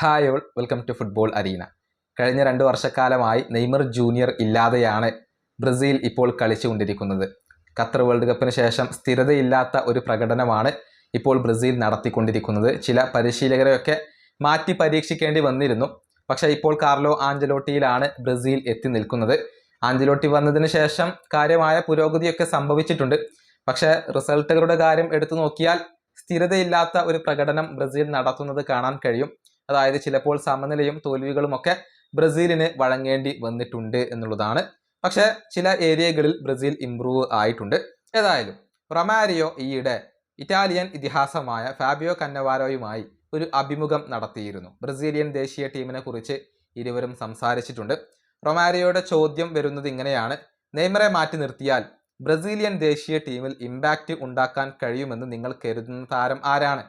Hi all welcome to football arena കഴിഞ്ഞ രണ്ട് വർഷക്കാലമായി നെയ്മർ ജൂനിയർ ഇല്ലാതെയാണ് ബ്രസീൽ ഇപ്പോൾ കളിച്ചുകൊണ്ടിരിക്കുന്നത്. ഖത്തർ വേൾഡ് കപ്പിന് ശേഷം സ്ഥിരതയില്ലാത്ത ഒരു പ്രകടനമാണ് ഇപ്പോൾ ബ്രസീൽ നടത്തിക്കൊണ്ടിരിക്കുന്നത്. ചില പരിശീലകരെയൊക്കെ മാറ്റി പരീക്ഷിക്കേണ്ടി വന്നിരുന്നു. പക്ഷേ ഇപ്പോൾ കാർലോ ആഞ്ചലോട്ടിയിലാണ് ബ്രസീൽ എത്തി നിൽക്കുന്നത്. ആഞ്ചലോട്ടി വന്നതിന് ശേഷം കാര്യമായ പുരോഗതിയൊക്കെ സംഭവിച്ചിട്ടുണ്ട്. പക്ഷേ റിസൾട്ടുകളുടെ കാര്യം എടുത്തു നോക്കിയാൽ സ്ഥിരതയില്ലാത്ത ഒരു പ്രകടനം ബ്രസീൽ നടത്തുന്നത് കാണാൻ കഴിയും. അതായത് ചിലപ്പോൾ സമനിലയും തോൽവികളും ഒക്കെ ബ്രസീലിന് വഴങ്ങേണ്ടി വന്നിട്ടുണ്ട് എന്നുള്ളതാണ്. പക്ഷെ ചില ഏരിയകളിൽ ബ്രസീൽ ഇംപ്രൂവ് ആയിട്ടുണ്ട്. ഏതായാലും റൊമാരിയോ ഈയിടെ ഇറ്റാലിയൻ ഇതിഹാസമായ ഫാബിയോ കന്നവാരോയുമായി ഒരു അഭിമുഖം നടത്തിയിരുന്നു. ബ്രസീലിയൻ ദേശീയ ടീമിനെ കുറിച്ച് ഇരുവരും സംസാരിച്ചിട്ടുണ്ട്. റൊമാരിയോയുടെ ചോദ്യം വരുന്നത് ഇങ്ങനെയാണ്. നെയ്മറെ മാറ്റി നിർത്തിയാൽ ബ്രസീലിയൻ ദേശീയ ടീമിൽ ഇമ്പാക്റ്റ് ഉണ്ടാക്കാൻ കഴിയുമെന്ന് നിങ്ങൾ കരുതുന്ന താരം ആരാണ്?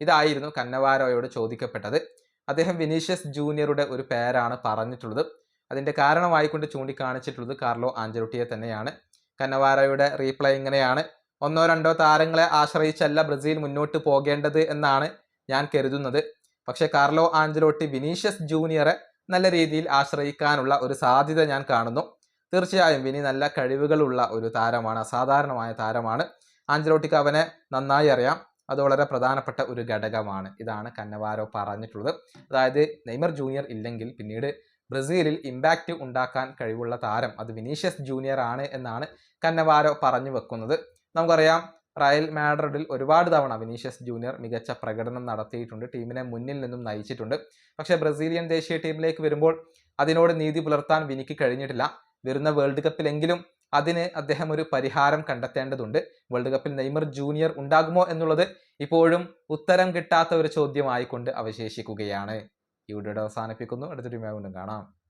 ഇതായിരുന്നു കന്നവാരോയോട് ചോദിക്കപ്പെട്ടത്. അദ്ദേഹം വിനീഷ്യസ് ജൂനിയറുടെ ഒരു പേരാണ് പറഞ്ഞിട്ടുള്ളത്. അതിന്റെ കാരണമായിക്കൊണ്ട് ചൂണ്ടിക്കാണിച്ചിട്ടുള്ളത് കാർലോ ആഞ്ചലോട്ടിയെ തന്നെയാണ്. കന്നവാരയുടെ റീപ്ലൈ ഇങ്ങനെയാണ്. ഒന്നോ രണ്ടോ താരങ്ങളെ ആശ്രയിച്ചല്ല ബ്രസീൽ മുന്നോട്ട് പോകേണ്ടത് എന്നാണ് ഞാൻ കരുതുന്നത്. പക്ഷേ കാർലോ ആഞ്ചലോട്ടി വിനീഷ്യസ് ജൂനിയറെ നല്ല രീതിയിൽ ആശ്രയിക്കാനുള്ള ഒരു സാധ്യത ഞാൻ കാണുന്നു. തീർച്ചയായും വിനി നല്ല കഴിവുകളുള്ള ഒരു താരമാണ് അസാധാരണമായ താരമാണ്. ആഞ്ചലോട്ടിക്ക് അവനെ നന്നായി അറിയാം. അത് വളരെ പ്രധാനപ്പെട്ട ഒരു ഘടകമാണ്. ഇതാണ് കന്നവാരോ പറഞ്ഞിട്ടുള്ളത്. അതായത് നെയ്മർ ജൂനിയർ ഇല്ലെങ്കിൽ പിന്നീട് ബ്രസീലിൽ ഇമ്പാക്റ്റ് ഉണ്ടാക്കാൻ കഴിവുള്ള താരം അത് വിനീഷ്യസ് ജൂനിയർ ആണ് എന്നാണ് കന്നവാരോ പറഞ്ഞു വെക്കുന്നത്. നമുക്കറിയാം റയൽ മാഡ്രിഡിൽ ഒരുപാട് തവണ വിനീഷ്യസ് ജൂനിയർ മികച്ച പ്രകടനം നടത്തിയിട്ടുണ്ട്. ടീമിനെ മുന്നിൽ നിന്നും നയിച്ചിട്ടുണ്ട്. പക്ഷേ ബ്രസീലിയൻ ദേശീയ ടീമിലേക്ക് വരുമ്പോൾ അതിനോട് നീതി പുലർത്താൻ വിനിക്ക് കഴിഞ്ഞിട്ടില്ല. വരുന്ന വേൾഡ് കപ്പിലെങ്കിലും അതിന് അദ്ദേഹം ഒരു പരിഹാരം കണ്ടെത്തേണ്ടതുണ്ട്. വേൾഡ് കപ്പിൽ നെയ്മർ ജൂനിയർ ഉണ്ടാകുമോ എന്നുള്ളത് ഇപ്പോഴും ഉത്തരം കിട്ടാത്ത ഒരു ചോദ്യമായിക്കൊണ്ട് അവശേഷിക്കുകയാണ്. ഈ വീഡിയോയുടെ അവസാനിപ്പിക്കുന്നു. അടുത്തൊരു കാണാം.